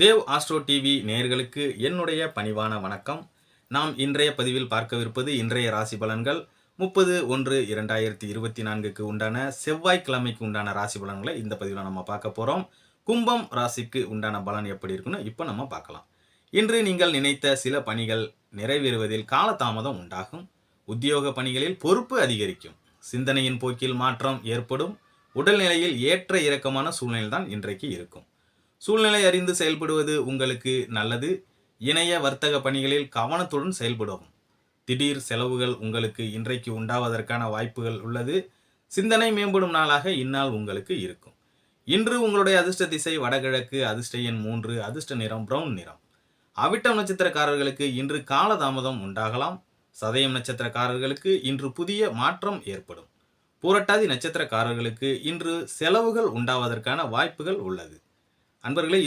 Dev astro TV நேயர்களுக்கு என்னுடைய பணிவான வணக்கம். நாம் இன்றைய பதிவில் பார்க்கவிருப்பது இன்றைய ராசி பலன்கள். முப்பது ஒன்று இரண்டாயிரத்தி இருபத்தி நான்குக்கு உண்டான செவ்வாய்க்கிழமைக்கு உண்டான ராசி பலன்களை இந்த பதிவில் நம்ம பார்க்க போகிறோம் கும்பம் ராசிக்கு உண்டான பலன் எப்படி இருக்குன்னு இப்போ நம்ம பார்க்கலாம். இன்று நீங்கள் நினைத்த சில பணிகள் நிறைவேறுவதில் காலதாமதம் உண்டாகும். உத்தியோக பணிகளில் பொறுப்பு அதிகரிக்கும். சிந்தனையின் போக்கில் மாற்றம் ஏற்படும். உடல்நிலையில் ஏற்ற இறக்கமான சூழ்நிலை தான் இன்றைக்கு இருக்கும். சூழ்நிலை அறிந்து செயல்படுவது உங்களுக்கு நல்லது. இணைய வர்த்தக பணிகளில் கவனத்துடன் செயல்படவும். திடீர் செலவுகள் உங்களுக்கு இன்றைக்கு உண்டாவதற்கான வாய்ப்புகள் உள்ளது. சிந்தனை மேம்படும் நாளாக இந்நாள் உங்களுக்கு இருக்கும். இன்று உங்களுடைய அதிர்ஷ்ட திசை வடகிழக்கு அதிர்ஷ்ட எண் மூன்று அதிர்ஷ்ட நிறம் பிரவுன் நிறம். அவிட்டம் நட்சத்திரக்காரர்களுக்கு இன்று காலதாமதம் உண்டாகலாம். சதயம் நட்சத்திரக்காரர்களுக்கு இன்று புதிய மாற்றம் ஏற்படும். பூரட்டாதி நட்சத்திரக்காரர்களுக்கு இன்று செலவுகள் உண்டாவதற்கான வாய்ப்புகள் உள்ளது. அன்பர்களே